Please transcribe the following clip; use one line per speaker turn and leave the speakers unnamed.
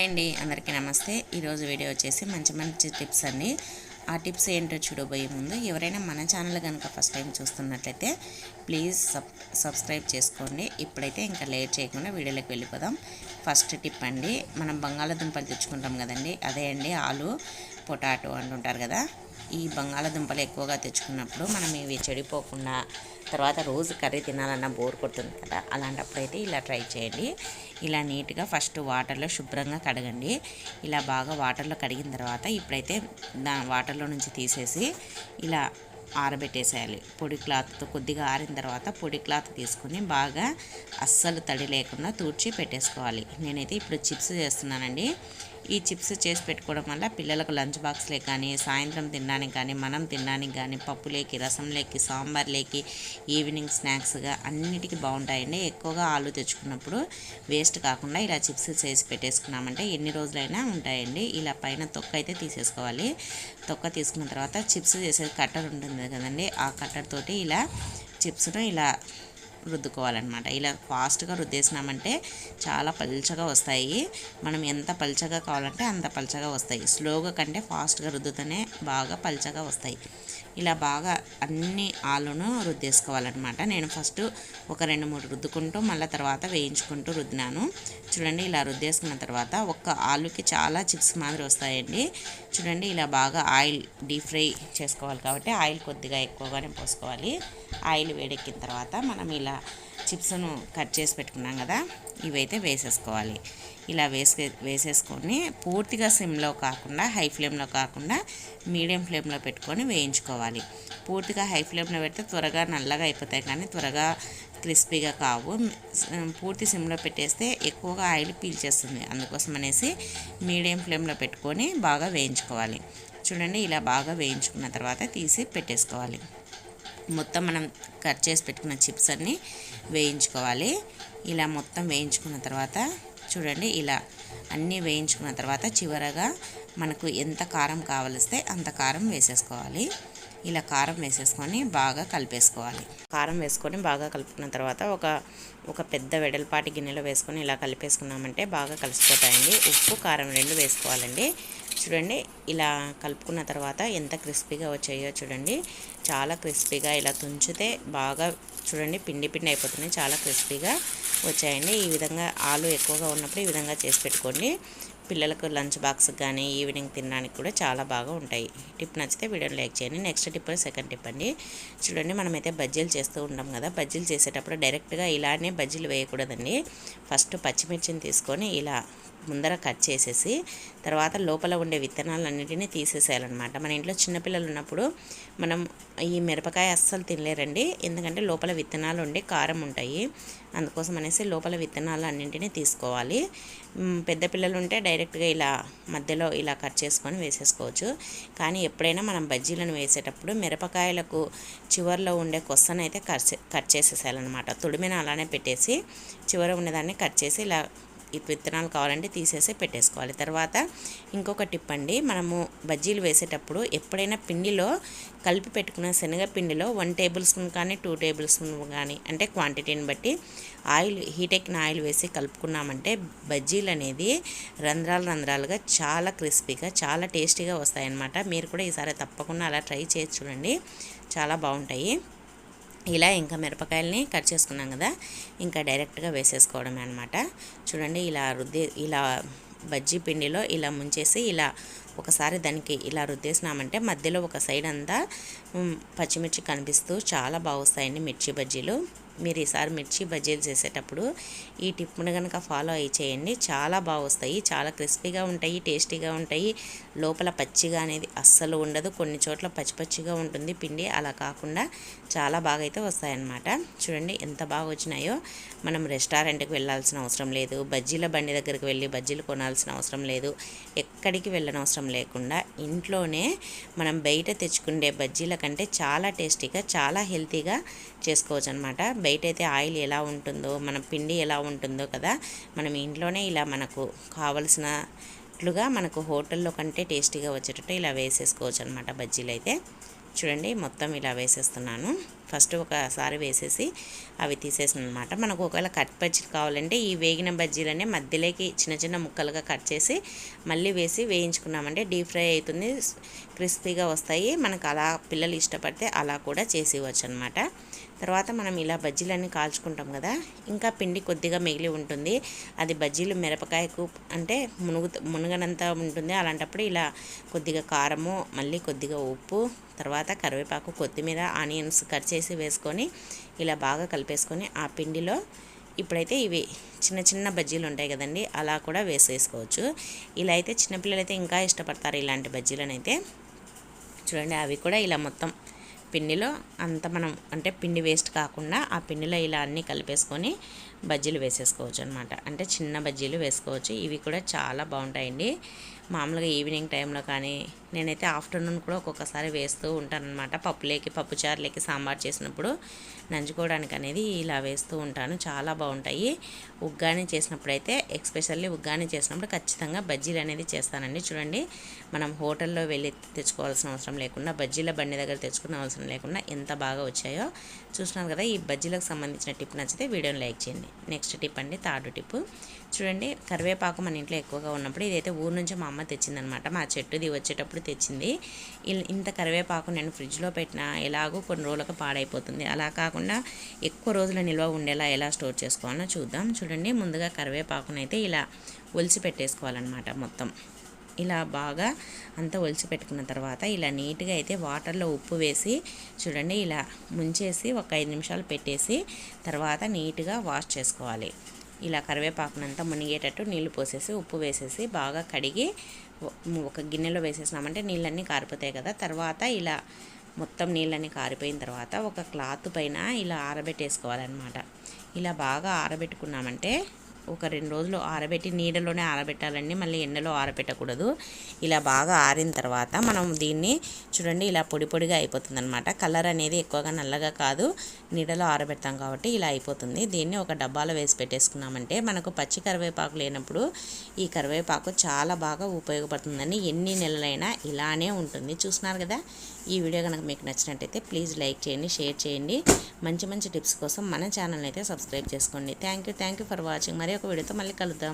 Hi అండి. అందరికీ నమస్తే. ఈరోజు వీడియో వచ్చేసి మంచి మంచి టిప్స్ అండి. ఆ టిప్స్ ఏంటో చూడబోయే ముందు ఎవరైనా మన ఛానల్ కనుక ఫస్ట్ టైం చూస్తున్నట్లయితే ప్లీజ్ సబ్ సబ్స్క్రైబ్ చేసుకోండి. ఇప్పుడైతే ఇంకా లేట్ చేయకుండా వీడియోలోకి వెళ్ళిపోదాం. ఫస్ట్ టిప్ అండి మనం బంగాళాదుంపలు తెచ్చుకుంటాం కదండి. అదే అండి ఆలు పొటాటో అంటుంటారు కదా. ఈ బంగాళాదుంపలు ఎక్కువగా తెచ్చుకున్నప్పుడు మనం ఇవి చెడిపోకుండా తర్వాత రోజు కర్రీ తినాలన్న బోర్ కొడుతుంది కదా అలాంటప్పుడు అయితే ఇలా ట్రై చేయండి. ఇలా నీట్గా ఫస్ట్ వాటర్లో శుభ్రంగా కడగండి. ఇలా బాగా వాటర్లో కడిగిన తర్వాత ఇప్పుడైతే దా వాటర్లో నుంచి తీసేసి ఇలా ఆరబెట్టేసేయాలి. పొడి క్లాత్తో కొద్దిగా ఆరిన తర్వాత పొడి క్లాత్ తీసుకుని బాగా అస్సలు తడి లేకుండా తూడ్చి పెట్టేసుకోవాలి. నేనైతే ఇప్పుడు చిప్స్ చేస్తున్నానండి. ఈ చిప్స్ చేసి పెట్టుకోవడం వల్ల పిల్లలకు లంచ్ బాక్స్లే కానీ సాయంత్రం తినడానికి కానీ మనం తినడానికి కానీ పప్పులేకి రసంలేకి సాంబార్లేకి ఈవినింగ్ స్నాక్స్గా అన్నిటికీ బాగుంటాయండి. ఎక్కువగా ఆలు తెచ్చుకున్నప్పుడు వేస్ట్ కాకుండా ఇలా చిప్స్ చేసి పెట్టేసుకున్నామంటే ఎన్ని రోజులైనా ఉంటాయండి. ఇలా పైన తొక్క అయితే తీసేసుకోవాలి. తొక్క తీసుకున్న తర్వాత చిప్స్ చేసేది కట్టర్ ఉంటుంది కదండి ఆ కట్టర్ తోటి ఇలా చిప్స్ను ఇలా రుద్దుకోవాలన్నమాట. ఇలా ఫాస్ట్గా రుద్దేసినామంటే చాలా పల్చగా వస్తాయి. మనం ఎంత పల్చగా కావాలంటే అంత పల్చగా వస్తాయి. స్లోగా కంటే ఫాస్ట్గా రుద్దుతూనే బాగా పల్చగా వస్తాయి. ఇలా బాగా అన్ని ఆలును రుద్దేసుకోవాలన్నమాట. నేను ఫస్ట్ ఒక రెండు మూడు రుద్దుకుంటూ మళ్ళీ తర్వాత వేయించుకుంటూ రుద్దినాను. చూడండి ఇలా రుద్దేసుకున్న తర్వాత ఒక్క ఆలుకి చాలా చిప్స్ మాదిరి వస్తాయండి. చూడండి ఇలా బాగా ఆయిల్ డీప్ ఫ్రై చేసుకోవాలి కాబట్టి ఆయిల్ కొద్దిగా ఎక్కువగానే పోసుకోవాలి. ఆయిల్ వేడెక్కిన తర్వాత మనం ఇలా చిప్స్ను కట్ చేసి పెట్టుకున్నాం కదా ఇవైతే వేసేసుకోవాలి. ఇలా వేసే వేసేసుకొని పూర్తిగా సిమ్లో కాకుండా హై ఫ్లేమ్లో కాకుండా మీడియం ఫ్లేమ్లో పెట్టుకొని వేయించుకోవాలి. పూర్తిగా హై ఫ్లేమ్లో పెడితే త్వరగా నల్లగా అయిపోతాయి కానీ త్వరగా క్రిస్పీగా కావు. పూర్తి సిమ్లో పెట్టేస్తే ఎక్కువగా ఆయిల్ పీల్చేస్తుంది. అందుకోసం అనేసి మీడియం ఫ్లేమ్లో పెట్టుకొని బాగా వేయించుకోవాలి. చూడండి ఇలా బాగా వేయించుకున్న తర్వాత తీసి పెట్టేసుకోవాలి. మొత్తం మనం కట్ చేసి పెట్టుకున్న చిప్స్ అన్నీ వేయించుకోవాలి. ఇలా మొత్తం వేయించుకున్న తర్వాత చూడండి ఇలా అన్నీ వేయించుకున్న తర్వాత చివరగా మనకు ఎంత కారం కావలిస్తే అంత కారం వేసేసుకోవాలి. ఇలా కారం వేసేసుకొని బాగా కలిపేసుకోవాలి. కారం వేసుకొని బాగా కలుపుకున్న తర్వాత ఒక ఒక పెద్ద వెడల్పాటి గిన్నెలో వేసుకొని ఇలా కలిపేసుకున్నామంటే బాగా కలిసిపోతాయండి. ఉప్పు కారం రెండు వేసుకోవాలండి. చూడండి ఇలా కలుపుకున్న తర్వాత ఎంత క్రిస్పీగా వచ్చాయో చూడండి. చాలా క్రిస్పీగా ఇలా తుంచితే బాగా చూడండి పిండి పిండి అయిపోతున్నాయి. చాలా క్రిస్పీగా వచ్చాయండి. ఈ విధంగా ఆలు ఎక్కువగా ఉన్నప్పుడు ఈ విధంగా చేసి పెట్టుకోండి. పిల్లలకు లంచ్ బాక్స్ కానీ ఈవినింగ్ తినడానికి కూడా చాలా బాగా ఉంటాయి. టిప్ నచ్చితే వీడియోని లైక్ చేయండి. నెక్స్ట్ టిప్ సెకండ్ టిప్ అండి. చూడండి మనమైతే బజ్జీలు చేస్తూ ఉంటాం కదా. బజ్జీలు చేసేటప్పుడు డైరెక్ట్గా ఇలానే బజ్జీలు వేయకూడదండి. ఫస్ట్ పచ్చిమిర్చిని తీసుకొని ఇలా ముందర కట్ చేసేసి తర్వాత లోపల ఉండే విత్తనాలన్నింటినీ తీసేసేయాలన్నమాట. మన ఇంట్లో చిన్నపిల్లలు ఉన్నప్పుడు మనం ఈ మిరపకాయ అస్సలు తినలేరండి. ఎందుకంటే లోపల విత్తనాలు ఉండి కారం ఉంటాయి. అందుకోసం అనేసి లోపల విత్తనాలు అన్నింటినీ తీసుకోవాలి పెద్ద పిల్లలు ఉంటే డైరెక్ట్గా ఇలా మధ్యలో ఇలా కట్ చేసుకొని వేసేసుకోవచ్చు. కానీ ఎప్పుడైనా మనం బజ్జీలను వేసేటప్పుడు మిరపకాయలకు చివరిలో ఉండే కొస్సనైతే కట్ కట్ చేసేసేయాలన్నమాట. తుడిమిన అలానే పెట్టేసి చివర ఉన్నదాన్ని కట్ చేసి ఇలా విత్తనాలు కావాలంటే తీసేసి పెట్టేసుకోవాలి. తర్వాత ఇంకొక టిప్ అండి మనము బజ్జీలు వేసేటప్పుడు ఎప్పుడైనా పిండిలో కలిపి పెట్టుకున్న శనగపిండిలో వన్ టేబుల్ స్పూన్ కానీ టూ టేబుల్ స్పూన్ కానీ అంటే క్వాంటిటీని బట్టి ఆయిల్ హీట్ ఎక్కిన ఆయిల్ వేసి కలుపుకున్నామంటే బజ్జీలు అనేది రంధ్రాలు రంధ్రాలుగా చాలా క్రిస్పీగా చాలా టేస్టీగా వస్తాయన్నమాట. మీరు కూడా ఈసారి తప్పకుండా అలా ట్రై చేసి చూడండి. చాలా బాగుంటాయి. ఇలా ఇంకా మిరపకాయలని కట్ చేసుకున్నాం కదా ఇంకా డైరెక్ట్గా వేసేసుకోవడమే అనమాట చూడండి ఇలా రుద్ది ఇలా బజ్జీ పిండిలో ఇలా ముంచేసి ఇలా ఒకసారి దానికి ఇలా రుద్దేసినామంటే మధ్యలో ఒక సైడ్ అంతా పచ్చిమిర్చి కనిపిస్తూ చాలా బాగా వస్తాయండి మిర్చి బజ్జీలు. మీరు ఈసారి మిర్చి బజ్జీలు చేసేటప్పుడు ఈ టిప్ను కనుక ఫాలో అయ్యి చేయండి. చాలా బాగా వస్తాయి. చాలా క్రిస్పీగా ఉంటాయి టేస్టీగా ఉంటాయి. లోపల పచ్చిగా అనేది అస్సలు ఉండదు. కొన్ని చోట్ల పచ్చి పచ్చిగా ఉంటుంది. పిండి అలా కాకుండా చాలా బాగా అయితే వస్తాయన్నమాట. చూడండి ఎంత బాగా వచ్చినాయో. మనం రెస్టారెంట్కి వెళ్ళాల్సిన అవసరం లేదు. బజ్జీల బండి దగ్గరికి వెళ్ళి బజ్జీలు కొనాల్సిన అవసరం లేదు. ఎక్కడికి వెళ్ళనవసరం లేకుండా ఇంట్లోనే మనం బయట తెచ్చుకునే బజ్జీల కంటే చాలా టేస్టీగా చాలా హెల్తీగా చేసుకోవచ్చు అనమాట బయట అయితే ఆయిల్ ఎలా ఉంటుందో మన పిండి ఎలా ఉంటుందో కదా మనం ఇంట్లోనే ఇలా మనకు కావలసినట్లుగా మనకు హోటల్లో కంటే టేస్టీగా వచ్చేటట్టు ఇలా వేసేసుకోవచ్చు అనమాట బజ్జీలు అయితే. చూడండి మొత్తం ఇలా వేసేస్తున్నాను. ఫస్ట్ ఒకసారి వేసేసి అవి తీసేసాను అనమాట మనకు ఒకవేళ కట్ బజ్జీలు కావాలంటే ఈ వేగిన బజ్జీలనే మధ్యలోకి చిన్న చిన్న ముక్కలుగా కట్ చేసి మళ్ళీ వేసి వేయించుకున్నామంటే డీప్ ఫ్రై అవుతుంది క్రిస్పీగా వస్తాయి. మనకు అలా పిల్లలు ఇష్టపడితే అలా కూడా చేసి ఇవ్వచ్చు అనమాట తర్వాత మనం ఇలా బజ్జీలన్నీ కాల్చుకుంటాం కదా ఇంకా పిండి కొద్దిగా మిగిలి ఉంటుంది. అది బజ్జీలు మిరపకాయకు అంటే మునుగు మునగనంత ఉంటుంది. అలాంటప్పుడు ఇలా కొద్దిగా కారము మళ్ళీ కొద్దిగా ఉప్పు తర్వాత కరివేపాకు కొత్తిమీర ఆనియన్స్ కట్ చేసి వేసుకొని ఇలా బాగా కలిపేసుకొని ఆ పిండిలో ఇప్పుడైతే ఇవి చిన్న చిన్న బజ్జీలు ఉంటాయి కదండి అలా కూడా వేసేసుకోవచ్చు. ఇలా అయితే చిన్నపిల్లలు అయితే ఇంకా ఇష్టపడతారు ఇలాంటి బజ్జీలను అయితే చూడండి అవి కూడా ఇలా మొత్తం పిండిలో అంత మనం అంటే పిండి వేస్ట్ కాకుండా ఆ పిండిలో ఇలా అన్నీ కలిపేసుకొని బజ్జీలు వేసేసుకోవచ్చు అనమాట అంటే చిన్న బజ్జీలు వేసుకోవచ్చు. ఇవి కూడా చాలా బాగుంటాయండి. మామూలుగా ఈవినింగ్ టైంలో కానీ నేనైతే ఆఫ్టర్నూన్ కూడా ఒక్కొక్కసారి వేస్తూ ఉంటానన్నమాట. పప్పులేకి పప్పుచారులేకి సాంబార్ చేసినప్పుడు నంచుకోవడానికి అనేది ఇలా వేస్తూ ఉంటాను. చాలా బాగుంటాయి. ఉగ్గాని చేసినప్పుడు అయితే ఎక్స్పెషల్లీ ఉగ్గాని చేసినప్పుడు ఖచ్చితంగా బజ్జీలు అనేది చేస్తానండి. చూడండి మనం హోటల్లో వెళ్ళి తెచ్చుకోవాల్సిన అవసరం లేకుండా బజ్జీల బండి దగ్గర తెచ్చుకునే అవసరం లేకుండా ఎంత బాగా వచ్చాయో చూస్తున్నాను కదా. ఈ బజ్జీలకు సంబంధించిన టిప్ నచ్చితే వీడియోని లైక్ చేయండి. నెక్స్ట్ టిప్ అండి థర్డ్ టిప్. చూడండి కరివేపాకు మన ఇంట్లో ఎక్కువగా ఉన్నప్పుడు ఇదైతే ఊరు నుంచి మా అమ్మ తెచ్చిందనమాట మా చెట్టుది వచ్చేటప్పుడు తెచ్చింది. ఇంత కరివేపాకు నేను ఫ్రిడ్జ్లో పెట్టిన ఎలాగో కొన్ని రోజులకు పాడైపోతుంది. అలా కాకుండా ఎక్కువ రోజుల నిల్వ ఉండేలా ఎలా స్టోర్ చేసుకోవాలో చూద్దాం. చూడండి ముందుగా కరివేపాకునైతే ఇలా ఒలిచి పెట్టేసుకోవాలన్నమాట మొత్తం. ఇలా బాగా అంతా ఒలిచి పెట్టుకున్న తర్వాత ఇలా నీట్గా అయితే వాటర్లో ఉప్పు వేసి చూడండి ఇలా ముంచేసి ఒక ఐదు నిమిషాలు పెట్టేసి తర్వాత నీట్గా వాష్ చేసుకోవాలి. ఇలా కరివేపాకునంతా మునిగేటట్టు నీళ్ళు పోసేసి ఉప్పు వేసేసి బాగా కడిగి ఒక గిన్నెలో వేసేసినామంటే నీళ్ళన్నీ కారిపోతాయి కదా. తర్వాత ఇలా మొత్తం నీళ్ళన్నీ కారిపోయిన తర్వాత ఒక క్లాత్ పైన ఇలా ఆరబెట్టేసుకోవాలన్నమాట. ఇలా బాగా ఆరబెట్టుకున్నామంటే ఒక రెండు రోజులు ఆరబెట్టి నీడలోనే ఆరబెట్టాలండి. మళ్ళీ ఎండలో ఆరబెట్టకూడదు. ఇలా బాగా ఆరిన తర్వాత మనం దీన్ని చూడండి ఇలా పొడి పొడిగా అయిపోతుంది అనమాట కలర్ అనేది ఎక్కువగా నల్లగా కాదు. నీడలో ఆరబెడతాం కాబట్టి ఇలా అయిపోతుంది. దీన్ని ఒక డబ్బాలో వేసి పెట్టేసుకున్నామంటే మనకు పచ్చి కరివేపాకు లేనప్పుడు ఈ కరివేపాకు చాలా బాగా ఉపయోగపడుతుందని ఎన్ని నెలలైనా ఇలానే ఉంటుంది. చూస్తున్నారు కదా? ఈ వీడియో కనుక మీకు నచ్చినట్టయితే ప్లీజ్ లైక్ చేయండి షేర్ చేయండి. మంచి మంచి టిప్స్ కోసం మన ఛానల్ అయితే సబ్స్క్రైబ్ చేసుకోండి. Thank you thank you for watching. మరి ఒక వీడియోతో మళ్ళీ కలుద్దాం